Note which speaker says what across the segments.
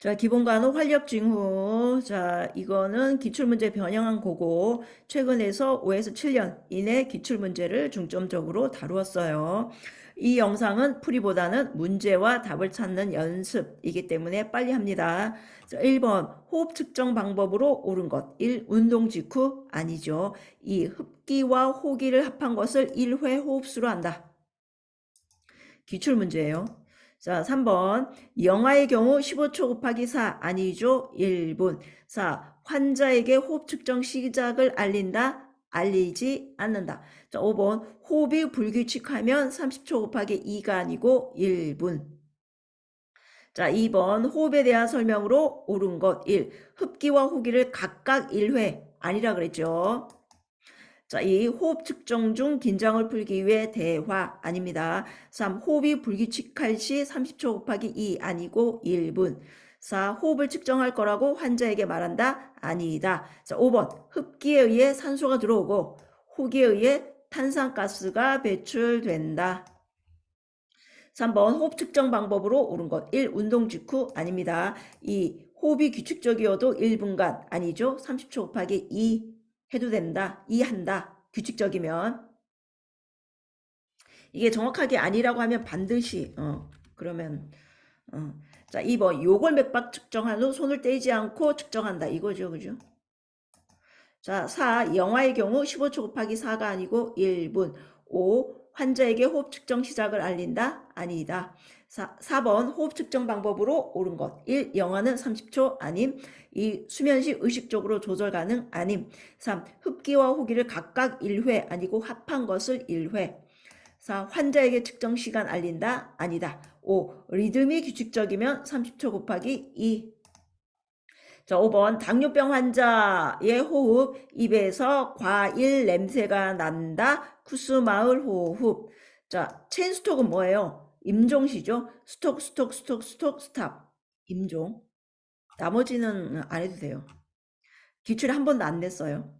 Speaker 1: 자, 기본관은 활력 징후. 자, 이거는 기출문제 변형한 거고, 최근에서 5에서 7년 이내 기출문제를 중점적으로 다루었어요. 이 영상은 풀이보다는 문제와 답을 찾는 연습이기 때문에 빨리 합니다. 자, 1번, 호흡 측정 방법으로 옳은 것. 1. 운동 직후 아니죠. 2. 흡기와 호기를 합한 것을 1회 호흡수로 한다. 기출문제예요. 자, 3번. 영아의 경우 15초 곱하기 4 아니죠? 1분. 4. 환자에게 호흡 측정 시작을 알린다. 알리지 않는다. 자, 5번. 호흡이 불규칙하면 30초 곱하기 2가 아니고 1분. 자, 2번. 호흡에 대한 설명으로 옳은 것 1. 흡기와 호기를 각각 1회 아니라 그랬죠. 자, 이 호흡 측정 중 긴장을 풀기 위해 대화 아닙니다. 3. 호흡이 불규칙할 시 30초 곱하기 2 아니고 1분. 4. 호흡을 측정할 거라고 환자에게 말한다? 아니다. 자, 5번. 흡기에 의해 산소가 들어오고 호기에 의해 탄산가스가 배출된다. 3번 호흡 측정 방법으로 옳은 것. 1. 운동 직후 아닙니다. 2. 호흡이 규칙적이어도 1분간 아니죠. 30초 곱하기 2 해도 된다. 2 한다. 규칙적이면. 이게 정확하게 아니라고 하면 반드시 어 그러면 어. 자 2번 요골 맥박 측정한 후 손을 떼지 않고 측정한다. 이거죠. 그죠? 자, 4. 영화의 경우 15초 곱하기 4가 아니고 1분. 5. 환자에게 호흡 측정 시작을 알린다? 아니다. 4, 4번 호흡 측정 방법으로 옳은 것. 1. 영화는 30초 아님. 2. 수면 시 의식적으로 조절 가능 아님. 3. 흡기와 호기를 각각 1회 아니고 합한 것을 1회. 4. 환자에게 측정 시간 알린다? 아니다. 5. 리듬이 규칙적이면 30초 곱하기 2. 자, 5번 당뇨병 환자의 호흡 입에서 과일 냄새가 난다. 쿠스마을 호흡. 자, 체인 스톡은 뭐예요? 임종 시죠? 스톡 스톡 스톡 스톡 스탑. 임종. 나머지는 안 해도 돼요. 기출이 한 번도 안 냈어요.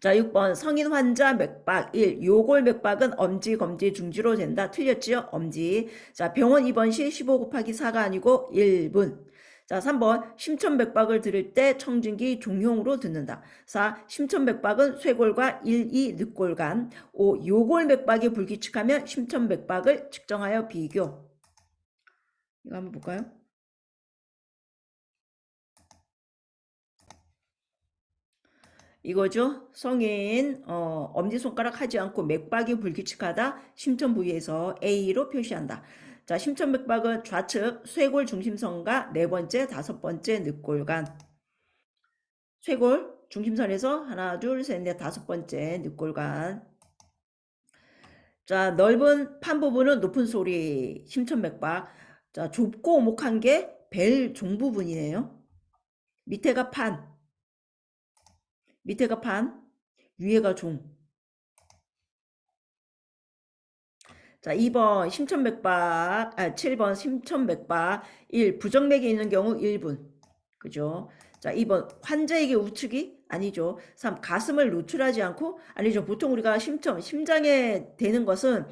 Speaker 1: 자, 6번 성인 환자 맥박 1. 요골 맥박은 엄지, 검지, 중지로 된다. 틀렸지요? 엄지. 자, 병원 입원 시 15 곱하기 4가 아니고 1분. 자, 3번 심천맥박을 들을 때 청진기 종용으로 듣는다. 4. 심천맥박은 쇄골과 1, 2 늑골간. 5. 요골맥박이 불규칙하면 심천맥박을 측정하여 비교. 이거 한번 볼까요? 이거죠. 성인 어, 엄지손가락 하지 않고 맥박이 불규칙하다. 심천 부위에서 A로 표시한다. 자, 심천맥박은 좌측 쇄골 중심선과 네 번째, 다섯 번째 늑골간. 쇄골 중심선에서 하나, 둘, 셋, 넷, 다섯 번째 늑골간. 자, 넓은 판 부분은 높은 소리, 심천맥박. 자, 좁고 오목한 게 벨 종 부분이네요. 밑에가 판, 밑에가 판, 위에가 종. 자, 2번 심천맥박, 아, 7번 심천맥박 1. 부정맥이 있는 경우 1분. 그죠? 자, 2번 환자에게 우측이 아니죠. 3. 가슴을 노출하지 않고 아니죠. 보통 우리가 심천, 심장에 되는 것은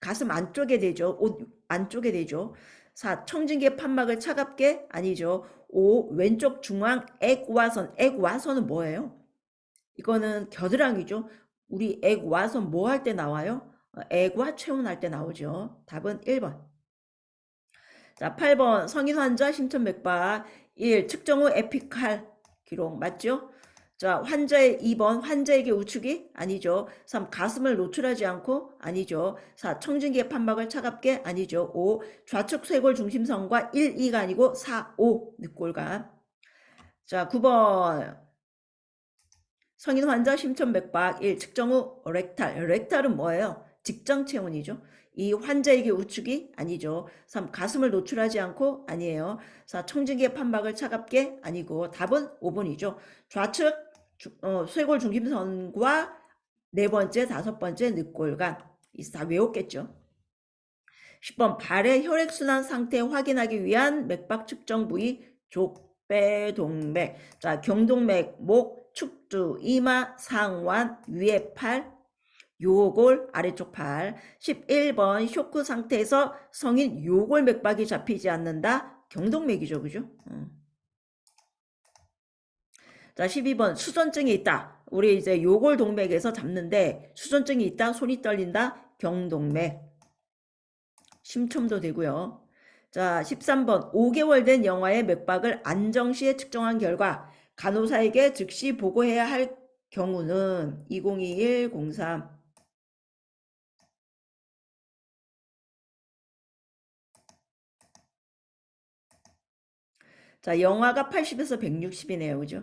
Speaker 1: 가슴 안쪽에 되죠. 옷 안쪽에 되죠. 4. 청진기의 판막을 차갑게 아니죠. 5. 왼쪽 중앙 액와선. 액와선은 뭐예요? 이거는 겨드랑이죠. 우리 액와선 뭐 할 때 나와요? 애과 체온할 때 나오죠. 답은 1번. 자, 8번 성인 환자 심천맥박 1. 측정 후 에피칼 기록 맞죠? 자, 환자의 2번 환자에게 우측이 아니죠. 3. 가슴을 노출하지 않고 아니죠. 4. 청진기의 판막을 차갑게 아니죠. 5. 좌측 쇄골 중심선과 1, 2가 아니고 4, 5 늑골간. 자, 9번 성인 환자 심천맥박 1. 측정 후 렉탈. 렉탈은 뭐예요? 직장 체온이죠. 이 환자에게 우측이 아니죠. 3. 가슴을 노출하지 않고 아니에요. 4. 청진기의 판박을 차갑게 아니고 답은 5번이죠. 좌측 주, 어, 쇄골 중심선과 네 번째, 다섯 번째 늑골간 다 외웠겠죠. 10번 발의 혈액순환 상태 확인하기 위한 맥박 측정 부위 족배 동맥 자 경동맥, 목, 축두, 이마, 상완, 위에 팔, 요골 아래쪽 팔 11번 쇼크 상태에서 성인 요골 맥박이 잡히지 않는다 경동맥이죠. 그죠? 어. 자, 12번 수전증이 있다. 우리 이제 요골 동맥에서 잡는데 수전증이 있다. 손이 떨린다. 경동맥. 심첨도 되고요. 자, 13번 5개월 된 영아의 맥박을 안정시에 측정한 결과 간호사에게 즉시 보고해야 할 경우는 2021-03 자, 영아가 80에서 160이네요. 그죠?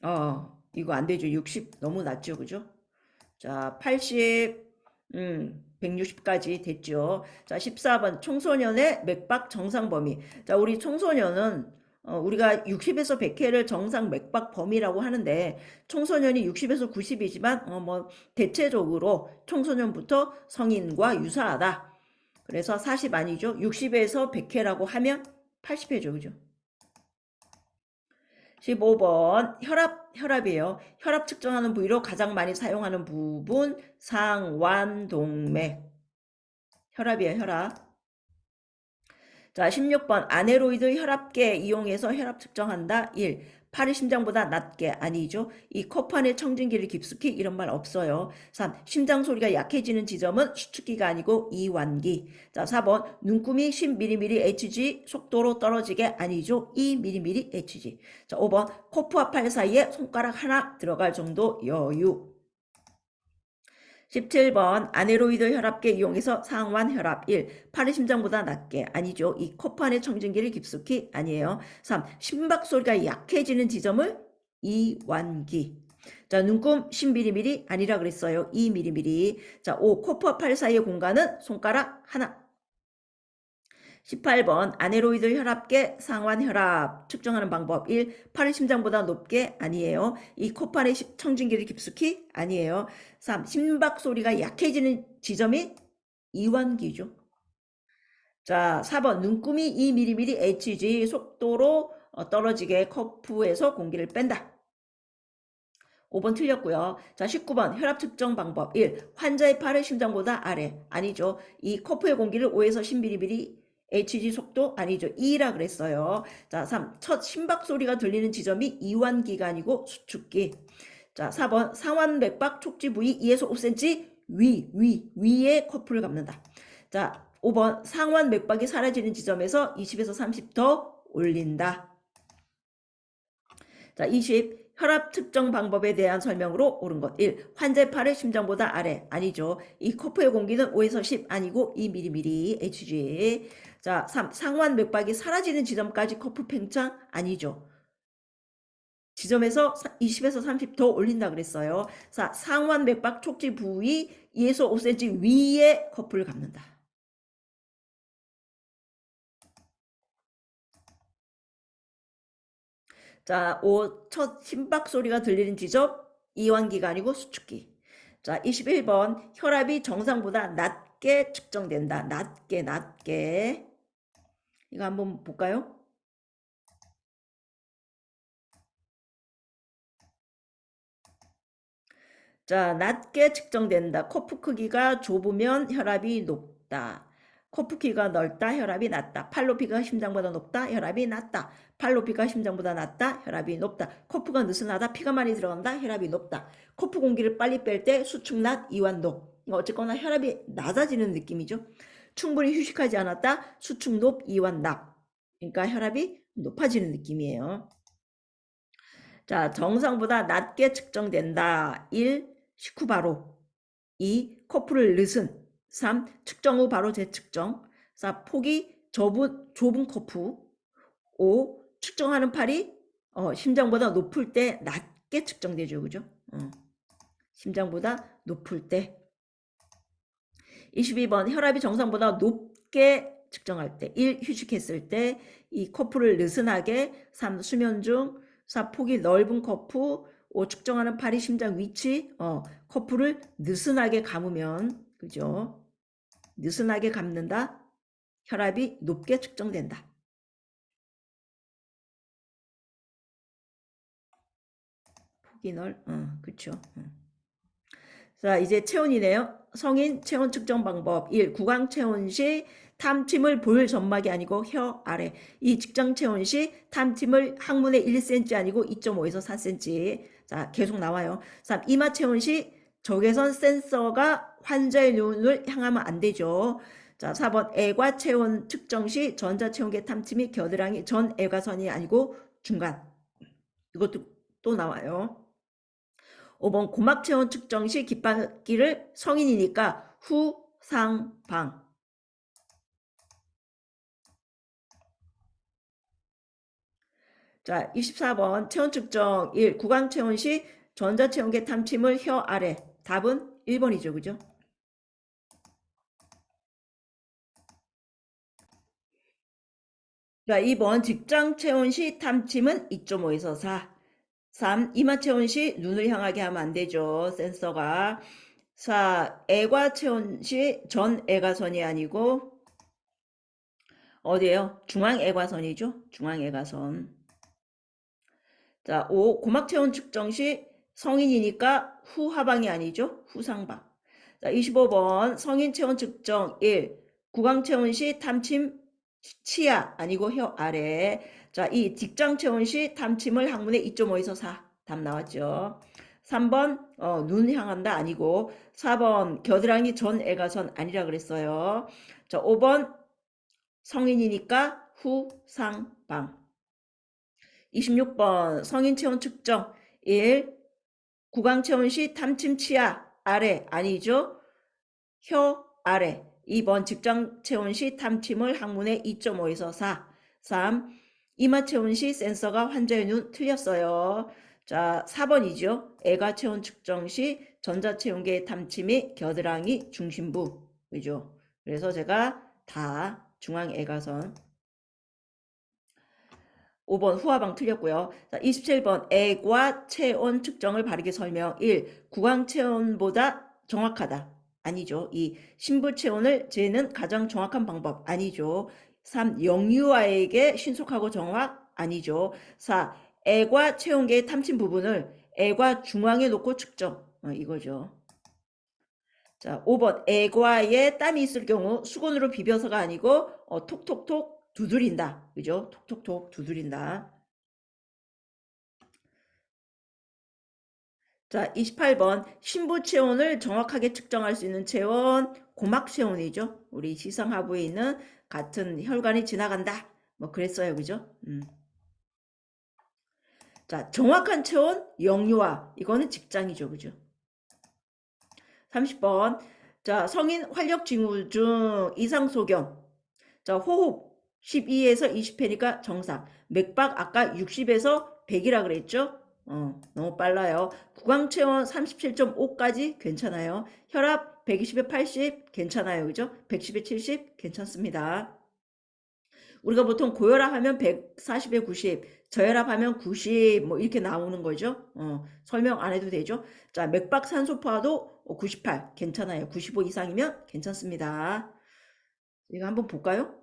Speaker 1: 어, 이거 안 되죠. 60 너무 낮죠. 그죠? 자, 80, 음, 160까지 됐죠. 자, 14번 청소년의 맥박 정상 범위. 자, 우리 청소년은 어, 우리가 60에서 100회를 정상 맥박 범위라고 하는데 청소년이 60에서 90이지만 어, 뭐 대체적으로 청소년부터 성인과 유사하다. 그래서 40 아니죠. 60에서 100회라고 하면 80회죠. 그죠? 15번 혈압 혈압이에요. 혈압 측정하는 부위로 가장 많이 사용하는 부분 상완동맥. 혈압이에요. 혈압. 자, 16번 아네로이드 혈압계 이용해서 혈압 측정한다. 1. 팔이 심장보다 낮게 아니죠. 이 코판의 청진기를 깊숙이 이런 말 없어요. 3. 심장 소리가 약해지는 지점은 수축기가 아니고 이완기. 자, 4번 눈금이 10mm Hg 속도로 떨어지게 아니죠. 2mm Hg. 자, 5번 코프와 팔 사이에 손가락 하나 들어갈 정도 여유. 17번 아네로이드 혈압계 이용해서 상완 혈압 1. 팔의 심장보다 낮게 아니죠. 이 코판의 청진기를 깊숙이 아니에요. 3. 심박 소리가 약해지는 지점을 이완기. 자, 눈금 10mm 아니라 그랬어요. 2mm. 자, 5. 코프와 팔 사이의 공간은 손가락 하나. 18번 아네로이드 혈압계 상완 혈압 측정하는 방법 1. 팔의 심장보다 높게 아니에요. 이 코판의 시- 청진기를 깊숙이 아니에요. 3. 심박 소리가 약해지는 지점이 이완기죠. 자, 4번 눈금이 2mm Hg 속도로 어, 떨어지게 커프에서 공기를 뺀다. 5번 틀렸고요. 자, 19번 혈압 측정 방법 1. 환자의 팔의 심장보다 아래. 아니죠. 이 커프의 공기를 5에서 10mm HG 속도 아니죠. 2라 그랬어요. 자, 3. 첫 심박 소리가 들리는 지점이 이완기가 아니고 수축기. 자, 4번 상완 맥박 촉지 부위 2에서 5cm 위, 위, 위에 커프를 감는다. 자, 5번 상완 맥박이 사라지는 지점에서 20에서 30 더 올린다. 자, 20. 혈압 측정 방법에 대한 설명으로 옳은 것. 1. 환자의 팔의 심장보다 아래. 아니죠. 이 코프의 공기는 5에서 10 아니고 2mm Hg. 자, 3. 상완 맥박이 사라지는 지점까지 커프 팽창 아니죠. 지점에서 20에서 30 더 올린다 그랬어요. 4. 상완 맥박 촉지 부위 2에서 5cm 위에 커프를 감는다. 자, 5. 첫 심박 소리가 들리는 지점 이완기가 아니고 수축기. 자, 21번 혈압이 정상보다 낮게 측정된다. 낮게 낮게. 이거 한번 볼까요? 자, 낮게 측정된다. 코프 크기가 좁으면 혈압이 높다. 코프 크기가 넓다. 혈압이 낮다. 팔 높이가 심장보다 높다. 혈압이 낮다. 팔 높이가 심장보다 낮다. 혈압이 높다. 코프가 느슨하다. 피가 많이 들어간다. 혈압이 높다. 코프 공기를 빨리 뺄 때 수축 낮, 이완 높. 어쨌거나 혈압이 낮아지는 느낌이죠. 충분히 휴식하지 않았다. 수축 높, 이완 낮. 그러니까 혈압이 높아지는 느낌이에요. 자, 정상보다 낮게 측정된다. 1. 식후 바로 2. 코프를 느슨 3. 측정 후 바로 재측정 4. 폭이 좁은, 좁은 코프 5. 측정하는 팔이 어, 심장보다 높을 때 낮게 측정되죠. 그죠? 어. 심장보다 높을 때 22번 혈압이 정상보다 높게 측정할 때 1. 휴식했을 때 2. 코프를 느슨하게 3. 수면 중 4. 폭이 넓은 커프 5. 측정하는 팔이 심장 위치 어, 커프를 느슨하게 감으면 그죠? 느슨하게 감는다. 혈압이 높게 측정된다. 폭이 넓, 어, 그쵸. 어. 자, 이제 체온이네요. 성인 체온 측정 방법 1. 구강 체온 시 탐침을 볼 점막이 아니고 혀 아래. 이 직장 체온 시 탐침을 항문에 1cm 아니고 2.5에서 4cm. 자, 계속 나와요. 3. 이마 체온 시 적외선 센서가 환자의 눈을 향하면 안 되죠. 자, 4번 애과 체온 측정 시 전자체온계 탐침이 겨드랑이 전 애과선이 아니고 중간. 이것도 또 나와요. 5번 고막 체온 측정 시 깃바퀴를 성인이니까 후, 상, 방. 자, 24번 체온 측정 1. 구강 체온 시 전자체온계 탐침을 혀 아래. 답은 1번이죠. 그죠? 자, 2번 직장 체온 시 탐침은 2.5에서 4. 3. 이마 체온 시 눈을 향하게 하면 안 되죠. 센서가. 4. 애과 체온 시 전 애과선이 아니고 어디에요? 중앙 애과선이죠. 중앙 애과선. 자, 5. 고막 체온 측정 시 성인이니까 후 하방이 아니죠. 후 상방. 자, 25번 성인 체온 측정 1. 구강 체온 시 탐침 치아 아니고 혀 아래. 자, 이 직장 체온 시 탐침을 항문에 2.5에서 4. 답 나왔죠. 3번 어, 눈 향한다 아니고 4번 겨드랑이 전 애가선 아니라 그랬어요. 자, 5번 성인이니까 후, 상, 방. 26번 성인 체온 측정 1. 구강 체온 시 탐침 치아 아래 아니죠? 혀 아래 2번 직장 체온 시 탐침을 항문에 2.5에서 4 3. 이마 체온 시 센서가 환자의 눈 틀렸어요. 자 4번이죠. 애가 체온 측정 시 전자체온계 탐침이 겨드랑이 중심부 그죠? 그래서 제가 다 중앙 애가선 5번 후하방 틀렸고요. 자, 27번 애과 체온 측정을 바르게 설명 1. 구강 체온보다 정확하다. 아니죠. 2. 신부 체온을 재는 가장 정확한 방법. 아니죠. 3. 영유아에게 신속하고 정확. 아니죠. 4. 애과 체온계의 탐침 부분을 애과 중앙에 놓고 측정. 어, 이거죠. 자, 5번 애과에 땀이 있을 경우 수건으로 비벼서가 아니고 어, 톡톡톡 두드린다. 그죠? 톡톡톡 두드린다. 자, 28번 신부 체온을 정확하게 측정할 수 있는 체온 고막 체온이죠. 우리 시상 하부에 있는 같은 혈관이 지나간다. 뭐 그랬어요. 그죠? 음. 자, 정확한 체온 영유아. 이거는 직장이죠. 그죠? 30번. 자, 성인 활력 징후 중 이상 소견. 자, 호흡 12에서 20회니까 정상. 맥박 아까 60에서 100이라 그랬죠? 어, 너무 빨라요. 구강 체온 37.5까지 괜찮아요. 혈압 120에 80 괜찮아요. 그죠? 110에 70 괜찮습니다. 우리가 보통 고혈압 하면 140에 90, 저혈압 하면 90, 뭐 이렇게 나오는 거죠. 어, 설명 안 해도 되죠. 자, 맥박 산소포화도 98, 괜찮아요. 95 이상이면 괜찮습니다. 이거 한번 볼까요?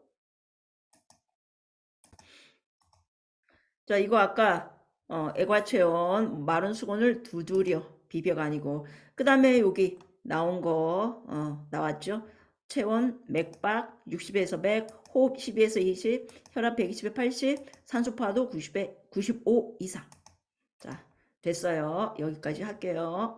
Speaker 1: 자, 이거 아까 어, 애과체온 마른 수건을 두드려 비벼가 아니고 그 다음에 여기 나온 거 어, 나왔죠. 체온, 맥박 60에서 100, 호흡 12에서 20, 혈압 120에 80, 산소파도 90에 95 이상. 자, 됐어요. 여기까지 할게요.